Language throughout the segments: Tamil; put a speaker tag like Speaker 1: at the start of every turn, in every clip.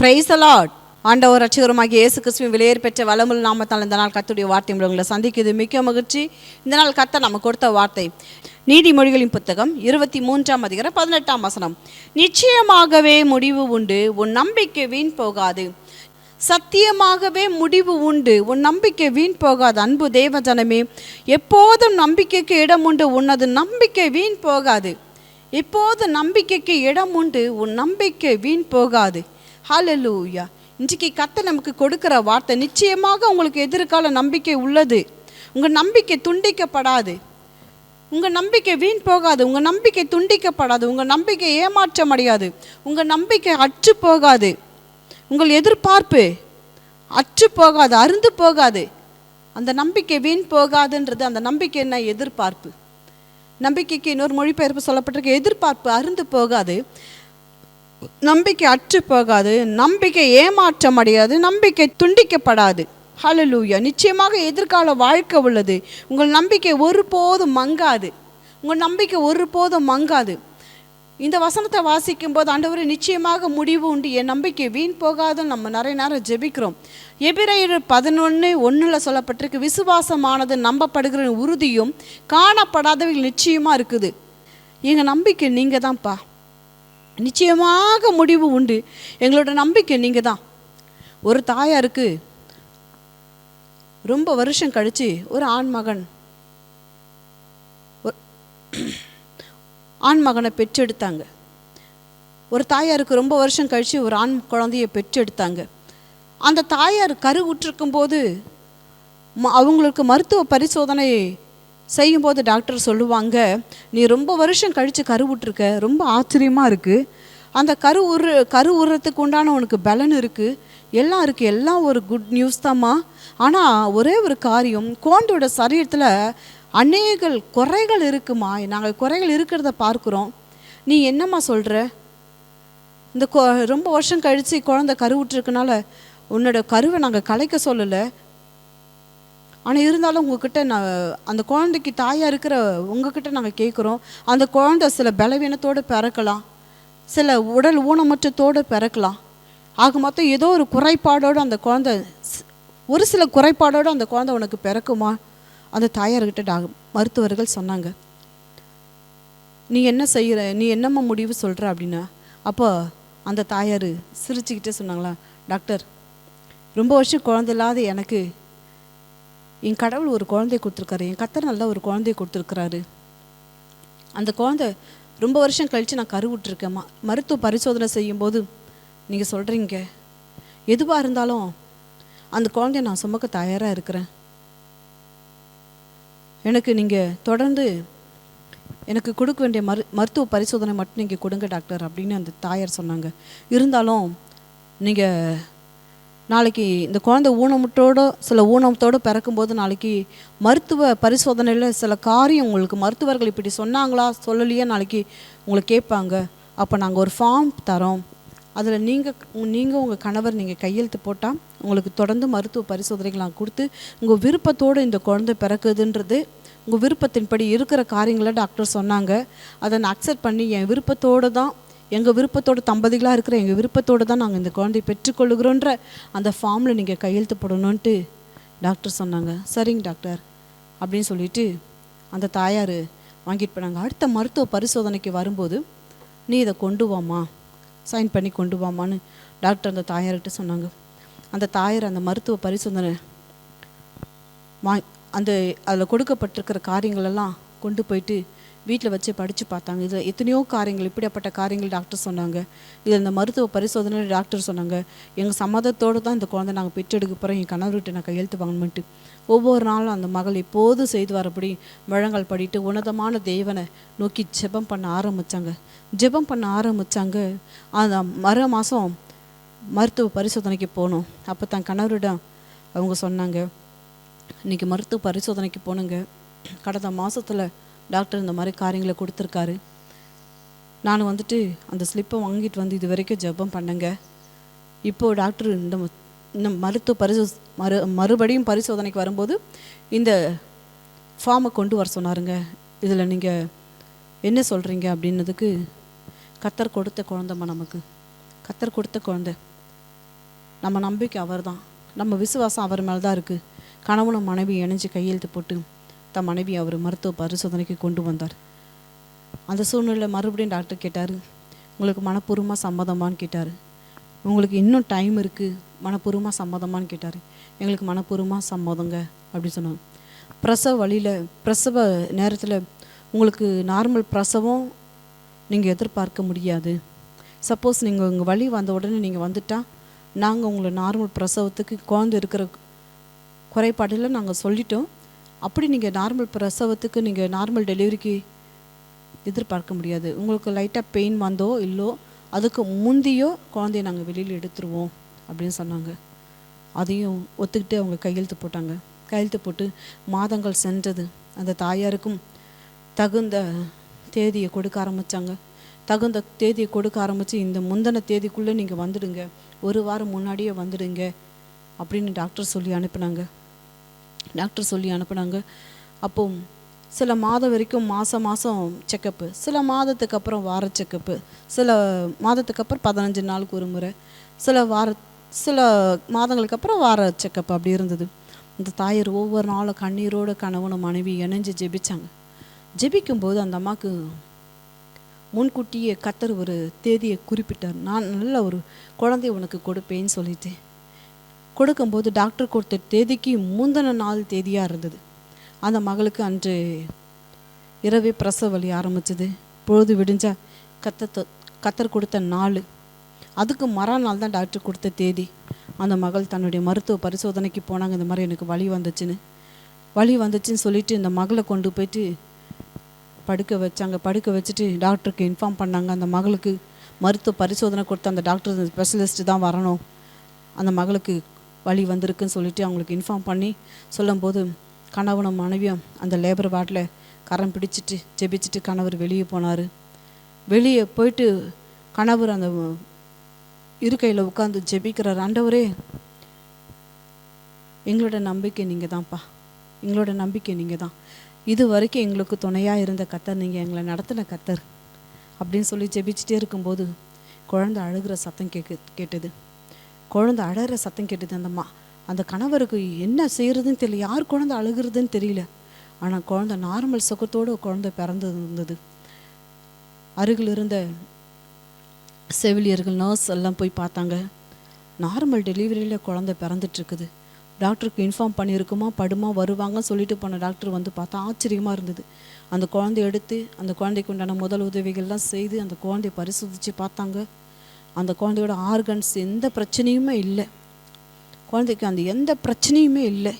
Speaker 1: பிரைஸ் அலாட் ஆண்டவர் ரட்சகரமாகிய இயேசு கிறிஸ்துவின் வெளியேறு பெற்ற வளமுள்ள நாமத்தால் இந்த நாள் கத்துடைய வார்த்தை உங்களை சந்திக்குது மிக்க மகிழ்ச்சி. இந்த நாள் கத்த நம்ம கொடுத்த வார்த்தை. நீதிமொழிகளின் புத்தகம் இருபத்தி மூன்றாம் அதிகாரம் பதினெட்டாம் வசனம். நிச்சயமாகவே முடிவு உண்டு உன் நம்பிக்கை வீண் போகாது. சத்தியமாகவே முடிவு உண்டு உன் நம்பிக்கை வீண் போகாது. அன்பு தேவ ஜனமே எப்போதும் நம்பிக்கைக்கு இடம் உண்டு உன்னது நம்பிக்கை வீண் போகாது. எப்போது நம்பிக்கைக்கு இடம் உண்டு உன் நம்பிக்கை வீண் போகாது. ஹalleluya இன்றைக்கு கத்தை நமக்கு கொடுக்குற வார்த்தை நிச்சயமாக உங்களுக்கு எதிர்கால நம்பிக்கை உள்ளது. உங்கள் நம்பிக்கை துண்டிக்கப்படாது. உங்கள் நம்பிக்கை வீண் போகாது. உங்கள் நம்பிக்கை துண்டிக்கப்படாது. உங்கள் நம்பிக்கை ஏமாற்றம் அடையாது உங்கள் நம்பிக்கை அற்று போகாது. உங்கள் எதிர்பார்ப்பு அற்று போகாது அருந்து போகாது. அந்த நம்பிக்கை வீண் போகாதுன்றது அந்த நம்பிக்கை என்ன? எதிர்பார்ப்பு. நம்பிக்கைக்கு இன்னொரு மொழிபெயர்ப்பு சொல்லப்பட்டிருக்கு. எதிர்பார்ப்பு அருந்து போகாது. நம்பிக்கை அற்று போகாது நம்பிக்கை ஏமாற்றம் அடையாது நம்பிக்கை துண்டிக்கப்படாது. ஹலலூயா நிச்சயமாக எதிர்கால வாழ்க்கை உள்ளது. உங்கள் நம்பிக்கை ஒருபோதும் மங்காது. உங்கள் நம்பிக்கை ஒருபோதும் மங்காது. இந்த வசனத்தை வாசிக்கும் போது ஆண்டவர் நிச்சயமாக முடிவு உண்டு. என் நம்பிக்கை வீண் போகாதுன்னு நம்ம நிறைய நேரம் ஜெபிக்கிறோம். எபிரேயர் பதினொன்று ஒன்றில் சொல்லப்பட்டிருக்கு விசுவாசமானது நம்பப்படுகிற உறுதியும் காணப்படாதவை நிச்சயமாக இருக்குது. எங்கள் நம்பிக்கை நீங்கள் தான்ப்பா நிச்சயமாக முடிவு உண்டு. எங்களோட நம்பிக்கை நீங்கள் தான் ஒரு தாயாருக்கு ரொம்ப வருஷம் கழித்து ஒரு ஆண் மகன் ஆண் மகனை பெற்றெடுத்தாங்க. ஒரு தாயாருக்கு ரொம்ப வருஷம் கழித்து ஒரு ஆண் குழந்தைய பெற்றெடுத்தாங்க. அந்த தாயார் கரு உற்றிருக்கும் போது ம- அவங்களுக்கு மருத்துவ பரிசோதனை செய்யும்போது டாக்டர் சொல்லுவாங்க நீ ரொம்ப வருஷம் கழித்து கரு விட்டுருக்க ரொம்ப ஆச்சரியமாக இருக்குது அந்த கரு உரு கரு உருறத்துக்கு உண்டான உனக்கு பலன் இருக்குது எல்லாம் இருக்குது எல்லாம் ஒரு குட் நியூஸ் தாம்மா. ஆனால் ஒரே ஒரு காரியம் குழந்தையோட சரீரத்தில் அநேக குறைகள் இருக்குமா? நாங்கள் குறைகள் இருக்கிறத பார்க்குறோம். நீ என்னம்மா சொல்கிற இந்த கொ ரொம்ப வருஷம் கழித்து குழந்தை கருவுற்றிருக்கனால உன்னோட கருவை நாங்கள் கலைக்க சொல்லலை. ஆனால் இருந்தாலும் உங்ககிட்ட நான் அந்த குழந்தைக்கு தாயாக இருக்கிற உங்ககிட்ட நாங்கள் கேட்குறோம் அந்த குழந்தை சில பலவீனத்தோடு பிறக்கலாம். சில உடல் ஊனமுற்றத்தோடு பிறக்கலாம். ஆக மொத்தம் ஏதோ ஒரு குறைபாடோடு அந்த குழந்தை ஒரு சில குறைபாடோடு அந்த குழந்தை உனக்கு பிறக்குமா? அந்த தாயார்கிட்ட டாக் மருத்துவர்கள் சொன்னாங்க. நீ என்ன செய்கிற நீ என்னம்மா முடிவு சொல்கிற அப்படின்னா அப்போ அந்த தாயார் சிரிச்சுக்கிட்டே சொன்னாங்களா டாக்டர் ரொம்ப வருஷம் குழந்தை இல்லாத எனக்கு என் கடவுள் ஒரு குழந்தைய கொடுத்துருக்காரு. என் கத்தர் நல்ல ஒரு குழந்தைய கொடுத்துருக்குறாரு. அந்த குழந்தை ரொம்ப வருஷம் கழித்து நான் கருவுட்ருக்கேன் ம மருத்துவ பரிசோதனை செய்யும்போது நீங்கள் சொல்கிறீங்க எதுவாக இருந்தாலும் அந்த குழந்தைய நான் சுமக்க தயாராக இருக்கிறேன். எனக்கு நீங்கள் தொடர்ந்து எனக்கு கொடுக்க வேண்டிய மரு மருத்துவ பரிசோதனை மட்டும் நீங்கள் கொடுங்க டாக்டர் அப்படின்னு அந்த தாயார் சொன்னாங்க. இருந்தாலும் நீங்கள் நாளைக்கு இந்த குழந்தை ஊனமுட்டோடு சில ஊனத்தோடு பிறக்கும்போது நாளைக்கு மருத்துவ பரிசோதனையில் சில காரியம் உங்களுக்கு மருத்துவர்கள் இப்படி சொன்னாங்களா சொல்லலையே நாளைக்கு உங்களை கேட்பாங்க. அப்போ நாங்கள் ஒரு ஃபார்ம் தரோம். அதில் நீங்கள் நீங்கள் உங்கள் கணவர் நீங்கள் கையெழுத்து போட்டால் உங்களுக்கு தொடர்ந்து மருத்துவ பரிசோதனைகள் நான் கொடுத்து உங்கள் விருப்பத்தோடு இந்த குழந்தை பிறக்குதுன்றது உங்கள் விருப்பத்தின்படி இருக்கிற காரியங்களை டாக்டர் சொன்னாங்க. அதை நான் அக்செப்ட் பண்ணி என் விருப்பத்தோடு தான் எங்கள் விருப்பத்தோட தம்பதிகளாக இருக்கிற எங்கள் விருப்பத்தோடு தான் நாங்கள் இந்த குழந்தையை பெற்றுக்கொள்ளுகிறோன்ற அந்த ஃபார்மில் நீங்கள் கையெழுத்து போடணுன்ட்டு டாக்டர் சொன்னாங்க. சரிங்க டாக்டர் அப்படின்னு சொல்லிட்டு அந்த தாயார் வாங்கிட்டு போனாங்க. அடுத்த மருத்துவ பரிசோதனைக்கு வரும்போது நீ இதை கொண்டு வாமா சைன் பண்ணி கொண்டு வாமான்னு டாக்டர் அந்த தாயார்கிட்ட சொன்னாங்க. அந்த தாயார் அந்த மருத்துவ பரிசோதனை வா அந்த அதில் கொடுக்கப்பட்டிருக்கிற காரியங்களெல்லாம் கொண்டு போயிட்டு வீட்டில் வச்சு படித்து பார்த்தாங்க. இதில் எத்தனையோ காரியங்கள் இப்படியாப்பட்ட காரியங்கள் டாக்டர் சொன்னாங்க. இதில் இந்த மருத்துவ பரிசோதனை டாக்டர் சொன்னாங்க. எங்கள் சம்மதத்தோடு தான் இந்த குழந்தை நாங்கள் பெற்றெடுக்க போகிறோம் என் கணவர்கிட்ட நான் கையெழுத்து வாங்கணும்ட்டு ஒவ்வொரு நாளும் அந்த மகள் எப்போது செய்து வரபடி முழங்கால் படிட்டு உன்னதமான தேவனை நோக்கி ஜெபம் பண்ண ஆரம்பித்தாங்க ஜெபம் பண்ண ஆரம்பித்தாங்க அந்த மறு மாதம் மருத்துவ பரிசோதனைக்கு போனோம். அப்போ தான் கணவரிடம் அவங்க சொன்னாங்க இன்றைக்கி மருத்துவ பரிசோதனைக்கு போகணுங்க கடந்த மாதத்தில் டாக்டர் இந்த மாதிரி காரியங்களை கொடுத்துருக்காரு. நான் வந்துட்டு அந்த ஸ்லிப்பை வாங்கிட்டு வந்து இது வரைக்கும் ஜெபம் பண்ணேங்க. இப்போது டாக்டர் இந்த இந்த மருத்துவ பரிசோ மறு மறுபடியும் பரிசோதனைக்கு வரும்போது இந்த ஃபார்மை கொண்டு வர சொன்னாருங்க. இதில் நீங்கள் என்ன சொல்கிறீங்க அப்படின்னதுக்கு கத்தர் கொடுத்த குழந்தைம்மா நமக்கு. கத்தர் கொடுத்த குழந்தை. நம்ம நம்பிக்கை அவர் தான் நம்ம விசுவாசம் அவர் மேலே தான் இருக்குது கணவனும் மனைவி இணைஞ்சு கையெழுத்து போட்டு தன் மனைவி அவர் மருத்துவ பரிசோதனைக்கு கொண்டு வந்தார். அந்த சூழ்நிலையில் மறுபடியும் டாக்டர் கேட்டார் உங்களுக்கு மனப்பூர்வமாக சம்மதமான்னு கேட்டார். உங்களுக்கு இன்னும் டைம் இருக்குது மனப்பூர்வமாக சம்மதமான்னு கேட்டார். எங்களுக்கு மனப்பூர்வமாக சம்மதங்க அப்படின்னு சொன்னாங்க. பிரசவ வழியில் பிரசவ நேரத்தில் உங்களுக்கு நார்மல் பிரசவம் நீங்கள் எதிர்பார்க்க முடியாது. சப்போஸ் நீங்கள் உங்கள் வழி வந்த உடனே நீங்கள் வந்துட்டால் நாங்கள் உங்களை நார்மல் பிரசவத்துக்கு குழந்தை இருக்கிற குறைபாடில் நாங்கள் சொல்லிட்டோம். அப்படி நீங்கள் நார்மல் பிரசவத்துக்கு நீங்கள் நார்மல் டெலிவரிக்கு எதிர்பார்க்க முடியாது. உங்களுக்கு லைட்டாக பெயின் வந்தோ இல்லோ அதுக்கு முந்தியோ குழந்தைய நாங்கள் வெளியில் எடுத்துருவோம் அப்படின்னு சொன்னாங்க. அதையும் ஒத்துக்கிட்டு அவங்க கையெழுத்து போட்டாங்க. கையெழுத்து போட்டு மாதங்கள் சென்றது. அந்த தாயாருக்கும் தகுந்த தேதியை கொடுக்க ஆரம்பித்தாங்க தகுந்த தேதியை கொடுக்க ஆரம்பித்து இந்த முந்தின தேதிக்குள்ளே நீங்கள் வந்துடுங்க. ஒரு வாரம் முன்னாடியே வந்துடுங்க அப்படின்னு டாக்டர் சொல்லி அனுப்பினாங்க. டாக்டர் சொல்லி அனுப்புனாங்க. அப்போ சில மாதம் வரைக்கும் மாதம் மாதம் செக்கப்பு சில மாதத்துக்கு அப்புறம் வார செக்கப்பு சில மாதத்துக்கு அப்புறம் பதினஞ்சு நாளுக்கு ஒரு முறை. சில வார சில மாதங்களுக்கு அப்புறம் வார செக்கப் அப்படி இருந்தது. இந்த தாயார் ஒவ்வொரு நாளும் கண்ணீரோட கணவனும் மனைவி இணைஞ்சு ஜெபிச்சாங்க. ஜெபிக்கும்போது அந்த அம்மாவுக்கு முன்கூட்டியே கத்தர் ஒரு தேதியை குறிப்பிட்டார். நான் நல்ல ஒரு குழந்தைய உனக்கு கொடுப்பேன்னு சொல்லிட்டு கொடுக்கும்போது டாக்டர் கொடுத்த தேதிக்கு முந்தின நாள் தேதியாக இருந்தது. அந்த மகளுக்கு அன்று இரவே பிரசவ வலி ஆரம்பிச்சது. பொழுது விடிஞ்சா கத்த கத்தர் கொடுத்த நாள். அதுக்கு மறுநாள் தான் டாக்டர் கொடுத்த தேதி. அந்த மகள் தன்னுடைய மருத்துவ பரிசோதனைக்கு போனாங்க. இந்த மாதிரி எனக்கு வழி வந்துச்சுன்னு. வழி வந்துச்சுன்னு சொல்லிட்டு இந்த மகளை கொண்டு போயிட்டு படுக்க வச்சாங்க. படுக்க வச்சுட்டு டாக்டருக்கு இன்ஃபார்ம் பண்ணாங்க. அந்த மகளுக்கு மருத்துவ பரிசோதனை கொடுத்த அந்த டாக்டர் ஸ்பெஷலிஸ்ட்டு தான் வரணும். அந்த மகளுக்கு வழி வந்திருக்குன்னு சொல்லிட்டு அவங்களுக்கு இன்ஃபார்ம் பண்ணி சொல்லும்போது கணவனும் மனைவியும் அந்த லேபர் வார்டில் கரம் பிடிச்சிட்டு ஜெபிச்சுட்டு கணவர் வெளியே போனார். வெளியே போயிட்டு கணவர் அந்த இருக்கையில் உட்காந்து ஜெபிக்கிறார். ஆண்டவரே எங்களோட நம்பிக்கை நீங்கள் தான்ப்பா எங்களோட நம்பிக்கை நீங்கள் தான் இது வரைக்கும் எங்களுக்கு துணையாக இருந்த கத்தர் நீங்கள் எங்களை நடத்தின கத்தர். அப்படின்னு சொல்லி ஜெபிச்சுட்டே இருக்கும்போது குழந்தை அழுகிற சத்தம் கேட்கு கேட்டது. குழந்தை அழகிற சத்தம் கேட்டது அந்தம்மா அந்த கணவருக்கு என்ன செய்கிறதுன்னு தெரியல. யார் குழந்தை அழுகிறதுன்னு தெரியல. ஆனால் குழந்தை நார்மல் சுகத்தோடு குழந்தை பிறந்து இருந்தது அருகில் இருந்த செவிலியர்கள் நர்ஸ் எல்லாம் போய் பார்த்தாங்க. நார்மல் டெலிவரியில் குழந்தை பிறந்துட்டுருக்குது. டாக்டருக்கு இன்ஃபார்ம் பண்ணியிருக்குமா படுமா வருவாங்கன்னு சொல்லிட்டு போன டாக்டர் வந்து பார்த்தா ஆச்சரியமாக இருந்தது. அந்த குழந்தைய எடுத்து அந்த குழந்தைக்கு உண்டான முதல் உதவிகள்லாம் செய்து அந்த குழந்தைய பரிசோதித்து பார்த்தாங்க. அந்த குழந்தையோட ஆர்கன்ஸ் எந்த பிரச்சனையுமே இல்லை. குழந்தைக்கு அந்த எந்த பிரச்சனையுமே இல்லை.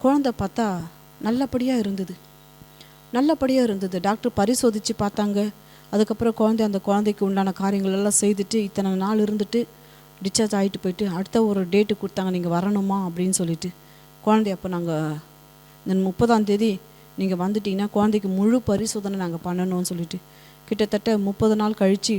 Speaker 1: குழந்தை பார்த்தா நல்லபடியாக இருந்தது. நல்லபடியாக இருந்தது. டாக்டர் பரிசோதித்து பார்த்தாங்க. அதுக்கப்புறம் குழந்தை அந்த குழந்தைக்கு உண்டான காரியங்களெல்லாம் செய்துட்டு இத்தனை நாள் இருந்துட்டு டிஸ்சார்ஜ் ஆகிட்டு போயிட்டு அடுத்த ஒரு டேட்டு கொடுத்தாங்க நீங்கள் வரணுமா அப்படின்னு சொல்லிட்டு. குழந்தை அப்போ நாங்கள் இந்த முப்பதாம் தேதி நீங்கள் வந்துட்டீங்கன்னா குழந்தைக்கு முழு பரிசோதனை நாங்கள் பண்ணணும்னு சொல்லிட்டு கிட்டத்தட்ட முப்பது நாள் கழித்து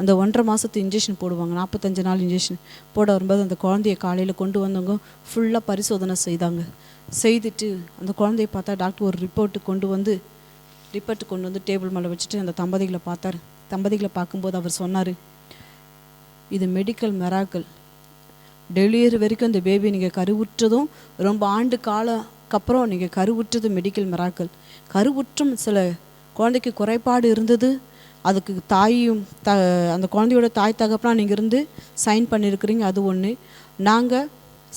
Speaker 1: அந்த ஒன்றரை மாதத்து இன்ஜெக்ஷன் போடுவாங்க நாற்பத்தஞ்சு நாள் இன்ஜெக்ஷன் போட வரும்போது அந்த குழந்தைய காலையில் கொண்டு வந்தவங்க ஃபுல்லாக பரிசோதனை செய்தாங்க. செய்துட்டு அந்த குழந்தைய பார்த்தா டாக்டர் ஒரு ரிப்போர்ட்டு கொண்டு வந்து ரிப்போர்ட்டு கொண்டு வந்து டேபிள் மேலே வச்சுட்டு அந்த தம்பதிகளை பார்த்தார். தம்பதிகளை பார்க்கும்போது அவர் சொன்னார் இது மெடிக்கல் மெராக்கள் டெலிவரி வரைக்கும் இந்த பேபி நீங்கள் கருவுற்றதும் ரொம்ப ஆண்டு காலக்கப்புறம் நீங்கள் கருவுற்றது மெடிக்கல் மெராக்கள் கருவுற்றும் சில குழந்தைக்கு குறைபாடு இருந்தது அதுக்கு தாயும் த அந்த குழந்தையோட தாய் தகப்பனாக நீங்கள் இருந்து சைன் பண்ணியிருக்கிறீங்க அது ஒன்று நாங்கள்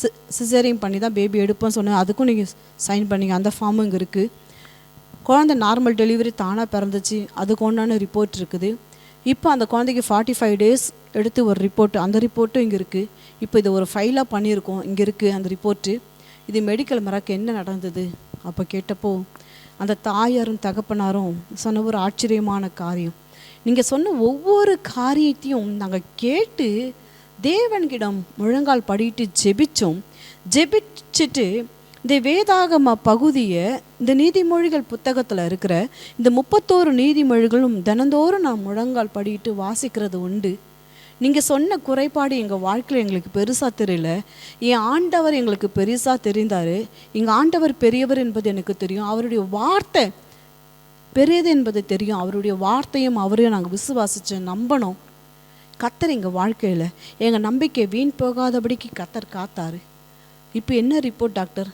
Speaker 1: சி சிசேரியம் பண்ணி தான் பேபி எடுப்போம்னு சொன்னேன். அதுக்கும் நீங்கள் சைன் பண்ணிங்க. அந்த ஃபார்மும் இங்கே இருக்குது குழந்தை நார்மல் டெலிவரி தானாக பிறந்துச்சு. அதுக்கு ஒன்றான ரிப்போர்ட் இருக்குது. இப்போ அந்த குழந்தைக்கு ஃபார்ட்டி ஃபைவ் டேஸ் எடுத்து ஒரு ரிப்போர்ட்டு அந்த ரிப்போர்ட்டும் இங்கே இருக்குது இப்போ இதை ஒரு ஃபைலாக பண்ணியிருக்கோம். இங்கே இருக்குது அந்த ரிப்போர்ட்டு இது மெடிக்கல் மரக்கு என்ன நடந்தது? அப்போ கேட்டப்போ அந்த தாயாரும் தகப்பனாரும் சொன்ன ஒரு ஆச்சரியமான காரியம். நீங்கள் சொன்ன ஒவ்வொரு காரியத்தையும் நாங்கள் கேட்டு தேவன்கிடம் முழங்கால் படிட்டு ஜெபிச்சோம். ஜெபிச்சுட்டு இந்த வேதாகம பகுதியை இந்த நீதிமொழிகள் புத்தகத்தில் இருக்கிற இந்த முப்பத்தோரு நீதிமொழிகளும் தினந்தோறும் நான் முழங்கால் படிட்டு வாசிக்கிறது உண்டு. நீங்கள் சொன்ன குறைபாடு எங்கள் வாழ்க்கையில் எங்களுக்கு பெருசாக தெரியல. என் ஆண்டவர் எங்களுக்கு பெருசாக தெரிந்தார். எங்கள் ஆண்டவர் பெரியவர் என்பது எனக்கு தெரியும். அவருடைய வார்த்தை பெரியது என்பது தெரியும். அவருடைய வார்த்தையும் அவரையும் நாங்கள் விசுவாசித்து நம்பணும். கத்தர் எங்கள் வாழ்க்கையில் எங்கள் நம்பிக்கை வீண் போகாதபடிக்கு கத்தர் காத்தாரு. இப்போ என்ன ரிப்போர்ட் டாக்டர்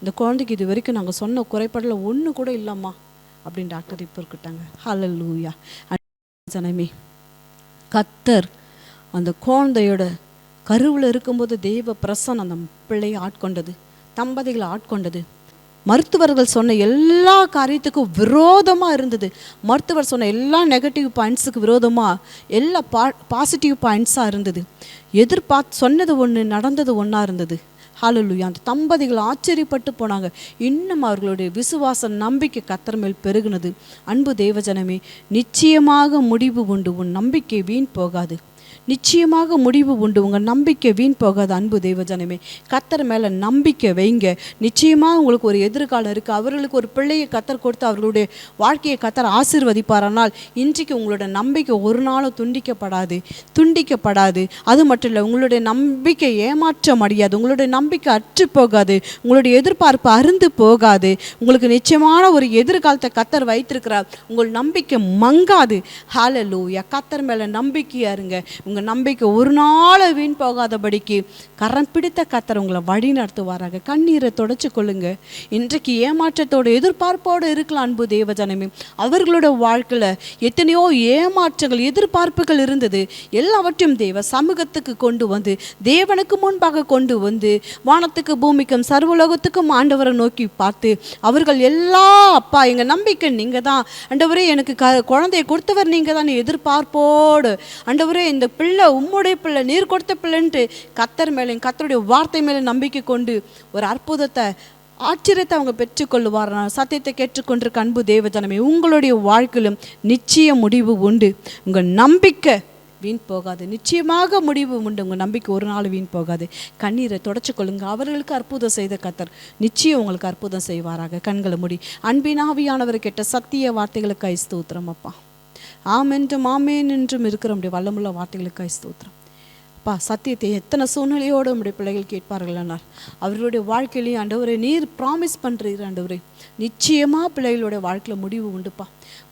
Speaker 1: இந்த குழந்தைக்கு இது வரைக்கும் நாங்கள் சொன்ன குறைபாடில் ஒன்று கூட இல்லைம்மா அப்படின்னு டாக்டர் இப்போ இருக்கிட்டாங்க. லூயா ஜனமே கத்தர் அந்த குழந்தையோட கருவில் இருக்கும்போது தெய்வ பிரசன் அந்த பிள்ளையை ஆட்கொண்டது தம்பதிகளை ஆட்கொண்டது. மருத்துவர்கள் சொன்ன எல்லா காரியத்துக்கும் விரோதமாக இருந்தது. மருத்துவர் சொன்ன எல்லா நெகட்டிவ் பாயிண்ட்ஸுக்கு விரோதமாக எல்லா பா பாசிட்டிவ் பாயிண்ட்ஸாக இருந்தது. எதிர்பார்த்து சொன்னது ஒன்று நடந்தது ஒன்றா இருந்தது. ஹாலலுயா அந்த தம்பதிகள் ஆச்சரியப்பட்டு போனாங்க. இன்னும் அவர்களுடைய விசுவாச நம்பிக்கை கத்தர் மேல் பெருகுனது. அன்பு தேவஜனமே நிச்சயமாக முடிவு உண்டு. உன் நம்பிக்கை வீண் போகாது. நிச்சயமாக முடிவு உண்டு. உங்கள் நம்பிக்கை வீண் போகாது அன்பு தெய்வஜனமே. கத்தர் மேலே நம்பிக்கை வைங்க. நிச்சயமாக உங்களுக்கு ஒரு எதிர்காலம் இருக்குது அவர்களுக்கு ஒரு பிள்ளையை கத்தர் கொடுத்து அவர்களுடைய வாழ்க்கையை கத்தர் ஆசீர்வதிப்பாரானால் இன்றைக்கு உங்களோட நம்பிக்கை ஒரு நாளும் துண்டிக்கப்படாது. துண்டிக்கப்படாது. அது மட்டும் இல்லை உங்களுடைய நம்பிக்கை ஏமாற்ற முடியாது உங்களுடைய நம்பிக்கை அற்று போகாது. உங்களுடைய எதிர்பார்ப்பு அருந்து போகாது. உங்களுக்கு நிச்சயமான ஒரு எதிர்காலத்தை கத்தர் வைத்திருக்கிறார். உங்கள் நம்பிக்கை மங்காது. ஹalleluya கத்தர் மேலே நம்பிக்கையாருங்க உங்கள் நம்பிக்கை ஒரு நாள் வீண் போகாதபடிக்கு கரம் பிடித்த கத்தர் உங்களை வழி நடத்துவாராக. கண்ணீரை தொடச்சு கொள்ளுங்க. இன்றைக்கு ஏமாற்றத்தோட எதிர்பார்ப்போடு இருக்கலாம் அன்பு தேவஜனமே. அவர்களோட வாழ்க்கையில் எத்தனையோ ஏமாற்றங்கள் எதிர்பார்ப்புகள் இருந்தது. எல்லாவற்றையும் தேவ சமூகத்துக்கு கொண்டு வந்து தேவனுக்கு முன்பாக கொண்டு வந்து வானத்துக்கு பூமிக்கும் சர்வலோகத்துக்கும் ஆண்டவரை நோக்கி பார்த்து அவர்கள் எல்லா அப்பா எங்கள் நம்பிக்கை நீங்கள் தான் ஆண்டவரே எனக்கு க குழந்தையை கொடுத்தவர் நீங்கள் தான் எதிர்பார்ப்போடு. ஆண்டவரே இந்த பிள்ளை உம்முடைய பிள்ளை நீர் கொடுத்த பிள்ளைன்ட்டு கத்தர் மேலே கத்தருடைய வார்த்தை மேலே நம்பிக்கை கொண்டு ஒரு அற்புதத்தை ஆச்சரியத்தை அவங்க பெற்றுக்கொள்ளுவார். சத்தியத்தை கேட்டுக்கொண்டிருக்க அன்பு தேவஜனமே உங்களுடைய வாழ்க்கையிலும் நிச்சய முடிவு உண்டு. உங்கள் நம்பிக்கை வீண் போகாது. நிச்சயமாக முடிவு உண்டு. உங்கள் நம்பிக்கை ஒரு நாள் வீண் போகாது. கண்ணீரை தொடச்சு கொள்ளுங்க. அவர்களுக்கு அற்புதம் செய்த கத்தர் நிச்சயம் உங்களுக்கு அற்புதம் செய்வாராக. கண்களை முடி அன்பின் ஆவியானவர் சத்திய வார்த்தைகளுக்கு ஸ்தோத்திரம் அப்பா. ஆமென்றும் ஆமேன் என்றும் இருக்கிற நம்முடைய வல்லமுள்ள வார்த்தைகளுக்கு ஸ்தோத்திரம். அப்பா சத்தியத்தை எத்தனை சூழ்நிலையோடு நம்முடைய பிள்ளைகள் கேட்பார்களானால் அவர்களுடைய வாழ்க்கையிலையும் ஆண்டவரே நீர் ப்ராமிஸ் பண்ணுறீர் ஆண்டவரே. நிச்சயமாக பிள்ளைகளுடைய வாழ்க்கையில் முடிவு உண்டுப்பா.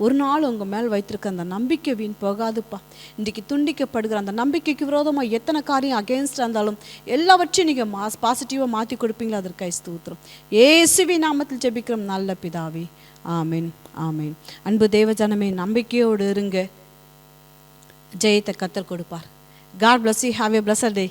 Speaker 1: ஒரு நாள் உங்கள் மேல் வைத்திருக்க அந்த நம்பிக்கை வீண் போகாதுப்பா. இன்றைக்கி துண்டிக்கப்படுகிற அந்த நம்பிக்கைக்கு விரோதமாக எத்தனை காரியம் அகேன்ஸ்டாக இருந்தாலும் எல்லாவற்றையும் நீங்கள் மாஸ் பாசிட்டிவாக மாற்றி கொடுப்பீங்களா? அதற்காக ஊத்துறோம் ஏசுவி நாமத்தில் ஜெபிக்கிறோம். நல்ல பிதாவே ஆமீன் ஆமீன். அன்பு தேவஜனமே நம்பிக்கையோடு இருங்க. ஜெயத்தை கத்தர் கொடுப்பார். God bless you have a blessed day